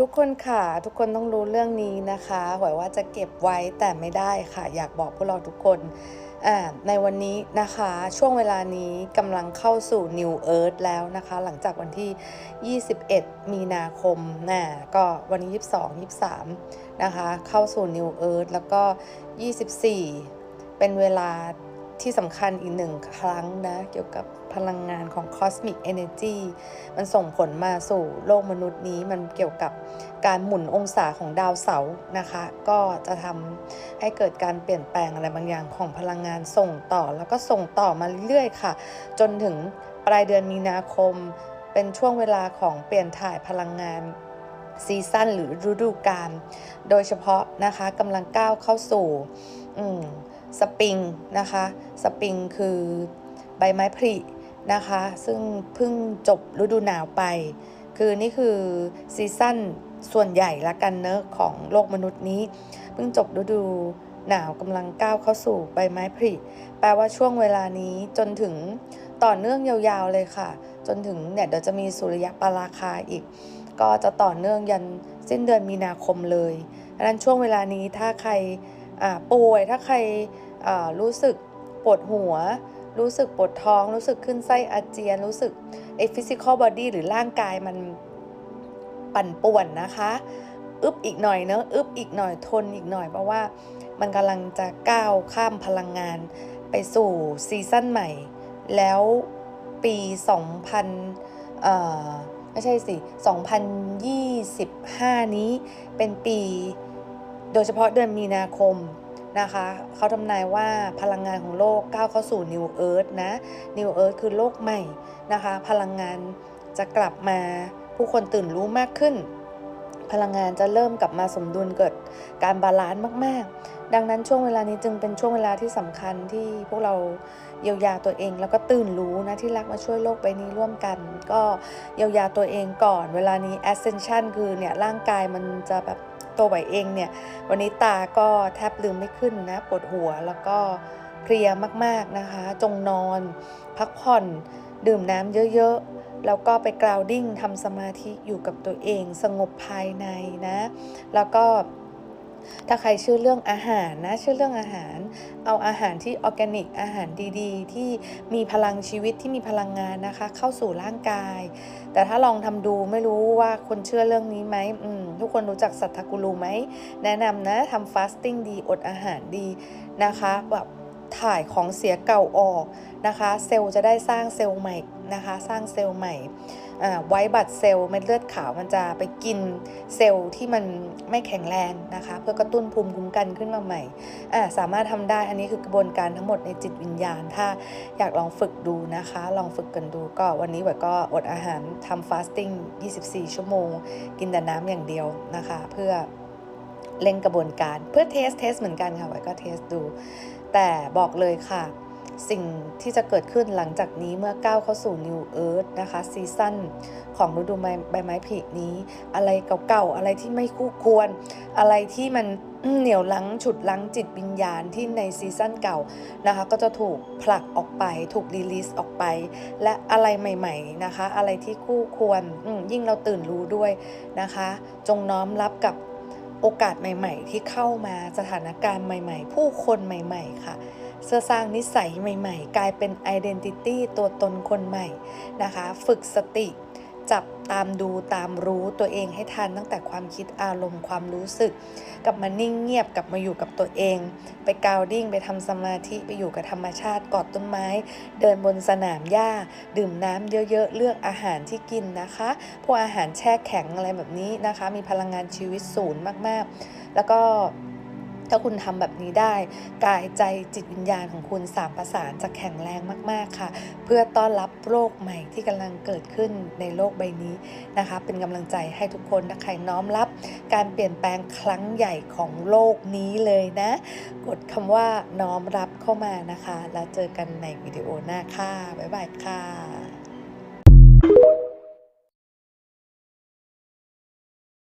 ทุกคนค่ะ ทุกคนต้องรู้เรื่องนี้นะคะหวยว่าจะเก็บไว้แต่ไม่ได้ค่ะ อยากบอกพวกเราทุกคน ในวันนี้นะคะ ช่วงเวลานี้กำลังเข้าสู่ New Earth แล้วนะคะ หลังจากวันที่ 21 มีนาคมนะก็วันนี้ 22 23 นะคะ เข้าสู่ New Earth แล้วก็ 24 เป็นเวลา ที่สำคัญอีกหนึ่งครั้งนะ เกี่ยวกับพลังงานของ Cosmic Energy มันส่งผลมาสู่โลกมนุษย์นี้มันเกี่ยวกับการหมุนองศาของดาวเสาร์นะคะ ก็จะทำให้เกิดการเปลี่ยนแปลงอะไรบางอย่างของพลังงานส่งต่อ แล้วก็ส่งต่อมาเรื่อยๆค่ะ จนถึงปลายเดือนมีนาคม เป็นช่วงเวลาของเปลี่ยนถ่ายพลังงานซีซั่นหรือฤดูกาลโดยเฉพาะนะคะกำลังก้าวเข้าสู่อืม สปริงนะคะ สปริงคือใบไม้ผลินะคะ ซึ่งเพิ่งจบฤดูหนาวไป คือนี่คือซีซั่นส่วนใหญ่ละกันเนอะของโลกมนุษย์นี้ เพิ่งจบฤดูหนาวกำลังก้าวเข้าสู่ใบไม้ผลิแปลว่าช่วงเวลานี้จนถึงต่อเนื่องยาวๆเลยค่ะ จนถึงเนี่ยเดี๋ยวจะมีสุริยะปราคาอีก ก็จะต่อเนื่องยันสิ้นเดือนมีนาคมเลยดังนั้นช่วงเวลานี้ถ้าใคร ป่วยถ้าใครรู้สึกปวดหัว รู้สึกปวดท้อง รู้สึกขึ้นไส้อาเจียน รู้สึกไอ้ฟิสิกอลบอดี้หรือร่างกายมันปั่นป่วนนะคะอึบอีกหน่อยเนอะอึบอีกหน่อยทนอีกหน่อยเพราะว่ามันกำลังจะก้าวข้ามพลังงานไปสู่ซีซั่นใหม่ แล้วปี 2000เอ่อไม่ใช่สิ 2025 นี้เป็นปี โดยเฉพาะเดือนมีนาคมนะคะเขาทำนายว่าพลังงานของโลกก้าวเข้าสู่ New Earth นะ New Earth คือโลกใหม่นะคะ พลังงานจะกลับมาผู้คนตื่นรู้มากขึ้น พลังงานจะเริ่มกลับมาสมดุลเกิดการบาลานซ์มาก ๆ ดังนั้นช่วงเวลานี้จึงเป็นช่วงเวลาที่สำคัญที่พวกเราเยียวยาตัวเอง แล้วก็ตื่นรู้นะที่รักมาช่วยโลกใบนี้ร่วมกัน ก็เยียวยาตัวเองก่อน เวลานี้ ascension คือเนี่ยร่างกายมันจะแบบ ตัวไหวเองเนี่ยวันนี้ตาก็แทบลืมไม่ขึ้นนะปวดหัวแล้วก็เพลียมากๆนะคะ จงนอน พักผ่อน ดื่มน้ำเยอะๆ แล้วก็ไปกราวดิ้งทำสมาธิอยู่กับตัวเอง สงบภายในนะ แล้วก็ ถ้าใครชื่อเรื่องอาหารนะชื่อเรื่องอาหาร เอาอาหารที่ออร์แกนิกอาหารดีๆ ที่มีพลังชีวิตที่มีพลังงานนะคะ เข้าสู่ร่างกาย แต่ถ้าลองทำดูไม่รู้ว่าคนเชื่อเรื่องนี้ไหมมทุกคนรู้จักสัทธกุลูไหมแนะนำนะทำฟาสติ้งดีอดอาหารดีนะคะแบบถ่ายของเสียเก่าออกนะคะ เซลล์จะได้สร้างเซลล์ใหม่นะคะ สร้างเซลล์ใหม่ ไว้บัตเซลล์เม็ดเลือดขาวมันจะไปกินเซลล์ที่มันไม่แข็งแรงนะคะ เพื่อกระตุ้นภูมิคุ้มกันขึ้นมาใหม่สามารถทำได้อันนี้คือกระบวนการทั้งหมดในจิตวิญญาณ ถ้าอยากลองฝึกดูนะคะ ลองฝึกกันดูก็วันนี้ไว้ก็อดอาหารทำฟาสติ้ง24 ชั่วโมง กินแต่น้ำอย่างเดียวนะคะ เพื่อเร่งกระบวนการเพื่อเทสเทสเหมือนกันค่ะไว้ก็เทสดู แต่บอกเลยค่ะ สิ่งที่จะเกิดขึ้นหลังจากนี้เมื่อก้าวเข้าสู่ New Earth นะคะซีซั่นของฤดูใบใบไม้ผลินี้ อะไรเก่าๆ อะไรที่ไม่คู่ควร อะไรที่มันเหนี่ยวลังฉุดลังจิตวิญญาณที่ในซีซั่นเก่านะคะ ก็จะถูกผลักออกไป ถูกรีลิสออกไป และอะไรใหม่ๆนะคะ อะไรที่คู่ควรยิ่งเราตื่นรู้ด้วยนะคะ จงน้อมรับกับโอกาสใหม่ ๆ ที่เข้ามาสถานการณ์ใหม่ ๆ ผู้คนใหม่ ๆ ค่ะ เสื้อสร้างนิสัยใหม่ๆ กลายเป็นไอดีนิตี้ตัวตนคนใหม่นะคะ ฝึกสติ จับตามดูตามรู้ตัวเองให้ทันตั้งแต่ความคิดอารมณ์ความรู้สึก กลับมานิ่งเงียบกลับมาอยู่กับตัวเอง ไปกาวดิ้งไปทำสมาธิไปอยู่กับธรรมชาติกอดต้นไม้ เดินบนสนามหญ้า ดื่มน้ำเยอะๆ เลือกอาหารที่กินนะคะ พวกอาหารแช่แข็งอะไรแบบนี้นะคะ มีพลังงานชีวิตศูนย์มากๆ แล้วก็ ถ้าคุณทำแบบนี้ได้ กายใจจิตวิญญาณของคุณสามประสานจะแข็งแรงมาก ๆ ค่ะ เพื่อต้อนรับโรคใหม่ที่กำลังเกิดขึ้นในโลกใบนี้นะคะ เป็นกำลังใจให้ทุกคนนะใครน้อมรับ การเปลี่ยนแปลงครั้งใหญ่ของโลกนี้เลยนะ กดคำว่าน้อมรับเข้ามานะคะ แล้วเจอกันในวิดีโอหน้าค่ะบ๊ายบายค่ะ